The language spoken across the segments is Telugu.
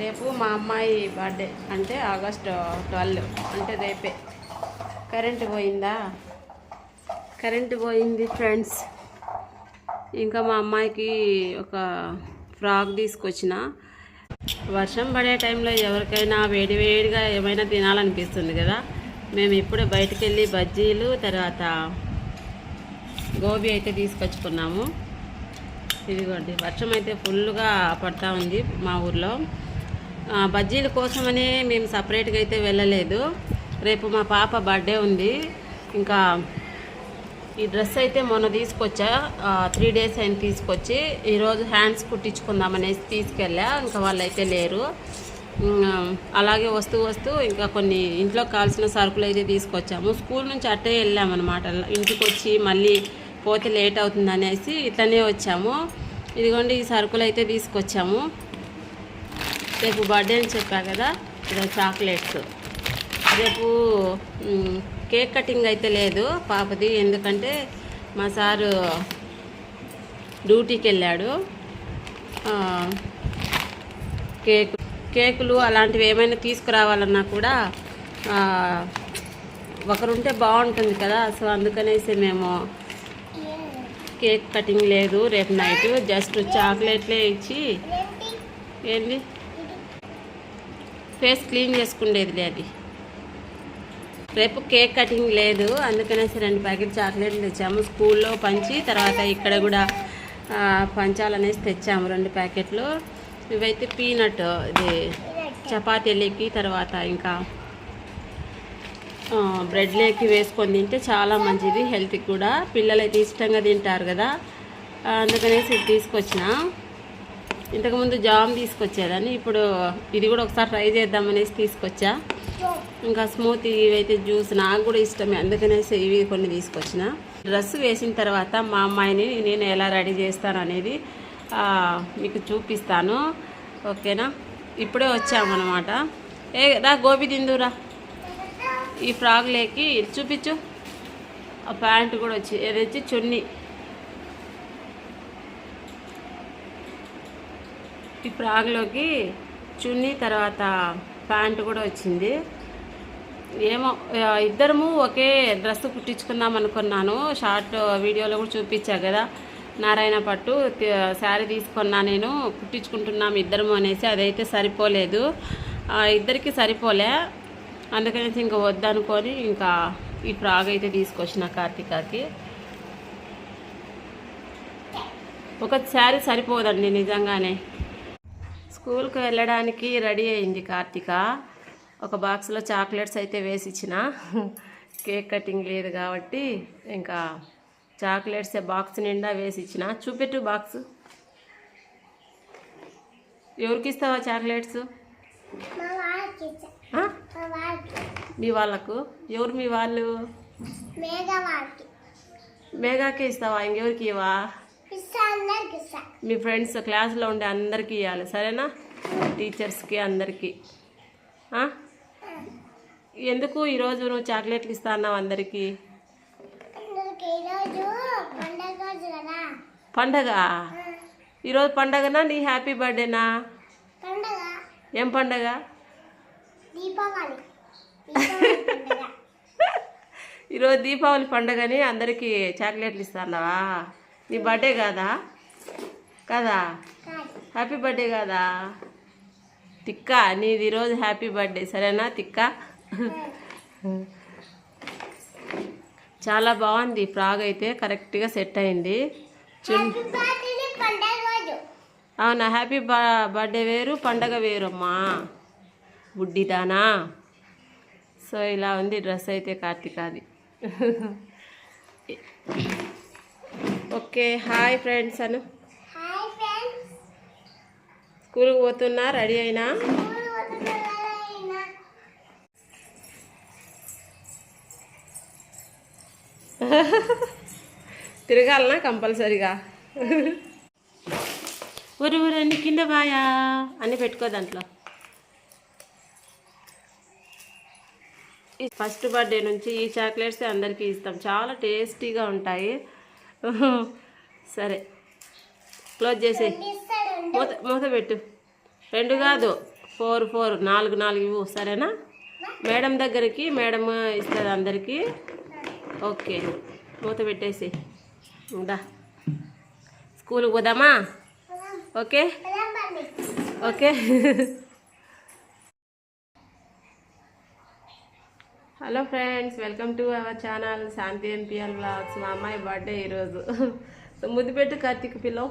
రేపు మా అమ్మాయి బర్త్డే అంటే ఆగస్ట్ ట్వెల్వ్ అంటే రేపే. కరెంటు పోయిందా? కరెంటు పోయింది ఫ్రెండ్స్. ఇంకా మా అమ్మాయికి ఒక ఫ్రాక్ తీసుకొచ్చిన. వర్షం పడే టైంలో ఎవరికైనా వేడివేడిగా ఏమైనా తినాలనిపిస్తుంది కదా? మేము ఇప్పుడే బయటకు వెళ్ళి బజ్జీలు తర్వాత గోబీ అయితే తీసుకొచ్చుకున్నాము. ఇదిగోండి వర్షం అయితే ఫుల్గా పడతా ఉంది మా ఊర్లో. బజ్జీల కోసమని మేము సపరేట్గా అయితే వెళ్ళలేదు. రేపు మా పాప బర్త్డే ఉంది. ఇంకా ఈ డ్రెస్ అయితే మొన్న తీసుకొచ్చా. త్రీ డేస్ అయిన తీసుకొచ్చి. ఈరోజు హ్యాండ్స్ కుట్టించుకుందాం అనేసి తీసుకెళ్ళా. ఇంకా వాళ్ళు అయితే లేరు అలాగే వస్తూ వస్తూ ఇంకా కొన్ని ఇంట్లో కావాల్సిన సరుకులు అయితే తీసుకొచ్చాము. స్కూల్ నుంచి అట్టే వెళ్ళామన్నమాట. ఇంటికి వచ్చి మళ్ళీ పోతే లేట్ అవుతుంది అనేసి ఇట్లనే వచ్చాము. ఇదిగోండి ఈ సరుకులు అయితే తీసుకొచ్చాము. రేపు బర్త్డే అని చెప్పా కదా ఇది చాక్లెట్స్ రేపు కేక్ కటింగ్ అయితే లేదు పాపది ఎందుకంటే మా సారు డ్యూటీకి వెళ్ళాడు కేక్ కేకులు అలాంటివి ఏమైనా తీసుకురావాలన్నా కూడా ఒకరుంటే బాగుంటుంది కదా సో అందుకనేసి మేము కేక్ కటింగ్ లేదు రేపు నైట్ జస్ట్ చాక్లెట్లే ఇచ్చి ఏంది? ఫేస్ క్లీన్ చేసుకుండేదిలే అది రేపు కేక్ కటింగ్ లేదు. అందుకనేసి రెండు ప్యాకెట్ చాక్లెట్లు తెచ్చాము. స్కూల్లో పంచి తర్వాత ఇక్కడ కూడా పంచాలనేసి తెచ్చాము రెండు ప్యాకెట్లు. ఇవైతే పీనట్ ఇది చపాతీలకి తర్వాత ఇంకా బ్రెడ్ బ్రెడ్లోకి వేసుకొని తింటే చాలా మంచిది హెల్త్కి కూడా. పిల్లలు అయితే ఇష్టంగా తింటారు కదా. అందుకనేసి ఇది తీసుకొచ్చిన. ఇంతకుముందు జామ్ తీసుకొచ్చేదాన్ని ఇప్పుడు ఇది కూడా ఒకసారి ట్రై చేద్దామనేసి తీసుకొచ్చా. ఇంకా స్మూతీ ఇవైతే జ్యూస్ నాకు కూడా ఇష్టమే అందుకనేసి ఇవి కొన్ని తీసుకొచ్చిన. డ్రెస్ వేసిన తర్వాత మా అమ్మాయిని నేను ఎలా రెడీ చేస్తాను అనేది మీకు చూపిస్తాను. ఓకేనా? ఇప్పుడే వచ్చామన్నమాట. ఏ రా గోబీ దిందురా ఈ ఫ్రాక్ లేకి చూపించు. ఆ ప్యాంటు కూడా వచ్చి ఏదొచ్చి చున్నీ. ఈ ఫ్రాక్లోకి చున్నీ తర్వాత ప్యాంట్ కూడా వచ్చింది. ఏమో ఇద్దరము ఒకే డ్రెస్ కుట్టించుకుందాం అనుకున్నాను. షార్ట్ వీడియోలో కూడా చూపించా కదా. నారాయణ పట్టు శారీ తీసుకున్నా నేను కుట్టించుకుంటున్నాం ఇద్దరము అనేసి అదైతే సరిపోలేదు. ఇద్దరికి సరిపోలే. అందుకనేసి ఇంకా వద్దనుకొని ఇంకా ఈ ఫ్రాగ్ అయితే తీసుకొచ్చిన కార్తికాకి. ఒక శారీ సరిపోదండి నిజంగానే. స్కూల్కి వెళ్ళడానికి రెడీ అయింది కార్తిక. ఒక బాక్స్లో చాక్లెట్స్ అయితే వేసి ఇచ్చిన కేక్ కటింగ్ లేదు కాబట్టి ఇంకా చాక్లెట్స్ బాక్స్ నిండా వేసి ఇచ్చిన చూపెట్టు బాక్స్. ఎవరికి ఇస్తావా చాక్లెట్స్? మా వాళ్ళకి ఎవరు మీ వాళ్ళు? మేఘాకే ఇస్తావా? ఇంకెవరికి ఇవా మీ ఫ్రెండ్స్ క్లాస్లో ఉండే అందరికీ ఇవ్వాలి సరేనా? టీచర్స్కి అందరికీ? ఎందుకు ఈరోజు నువ్వు చాక్లెట్లు ఇస్తా అన్నావు అందరికీ? పండగ? ఈరోజు పండగనా? నీ హ్యాపీ బర్త్డేనా? ఏం పండగ? ఈరోజు దీపావళి పండగని అందరికీ చాక్లెట్లు ఇస్తాన్నావా నీ బర్త్డే కాదా? కదా? హ్యాపీ బర్త్డే కాదా? తిక్క నీది ఈరోజు హ్యాపీ బర్త్డే సరేనా తిక్క? చాలా బాగుంది ఫ్రాగ్ అయితే కరెక్ట్గా సెట్ అయింది. అవునా హ్యాపీ బర్త్డే వేరు పండగ వేరమ్మా. బుడ్డిదానా? సో ఇలా ఉంది డ్రెస్ అయితే కార్తీకాది. Okay hi friends Anu. స్కూల్కి పోతున్నా రెడీ అయినా. తిరగాలనా కంపల్సరీగా? ఊరు ఊరు అన్ని కింద బాయా? అన్ని పెట్టుకో దాంట్లో. ఈ ఫస్ట్ బర్త్డే నుంచి ఈ చాక్లెట్స్ అందరికీ ఇస్తాం. చాలా టేస్టీగా ఉంటాయి. సరే. క్లోజ్ చేసి మూత మూత పెట్టు. రెండు కాదు. Four four. నాలుగు నాలుగు ఇవ్వు. సరేనా? మేడం దగ్గరికి మేడం ఇస్తుంది అందరికీ. ఓకే. మూత పెట్టేసి ఉందా స్కూల్కి పోదామా? Okay? Okay. Hello friends welcome to our channel Shanti NPL blogs మా అమ్మాయి బర్త్డే ఈరోజు సో ముద్దు పెట్టు కార్తీక్ పిల్లో.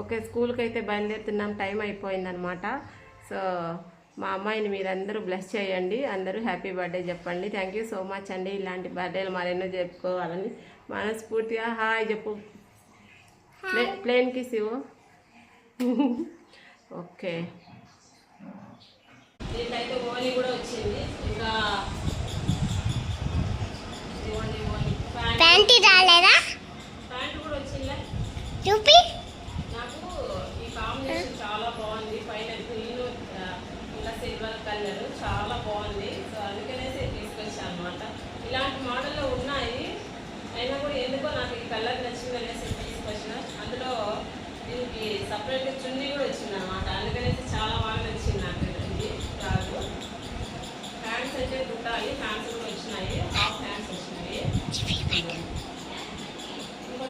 ఓకే స్కూల్కి అయితే బయలుదేరుతున్నాం. టైం అయిపోయిందనమాట సో మా అమ్మాయిని మీరందరూ బ్లెస్ చేయండి. అందరూ హ్యాపీ బర్త్డే చెప్పండి. థ్యాంక్ యూ సో మచ్ అండి. ఇలాంటి బర్త్డేలు మరెన్నో చెప్పుకోవాలని మనస్ఫూర్తిగా హాయ్ చెప్పు. ప్లే ప్లేన్ కిస్ ఇవ్వు. ఓకే. కూడా వచ్చింది. ఇంకా ఇదిగోండి ఓని. ప్యాంట్ రాలేదా చూపి. నాకు ఈ కాంబినేషన్ చాలా బాగుంది. పైన గ్రీన్ ఇంకా సిల్వర్ కలర్ చాలా బాగుంది. సో అందుకనేసి తీసుకొచ్చాను అనమాట ఇలాంటి మోడల్లో ఉన్నాయి. అయినా కూడా ఎందుకో నాకు ఈ కలర్ నచ్చింది అనేసి తీసుకొచ్చిన. అందులో దీనికి సపరేట్గా చున్నీ కూడా వచ్చింది అనమాట అందుకనేసి చాలా బాగా నచ్చింది నాకు.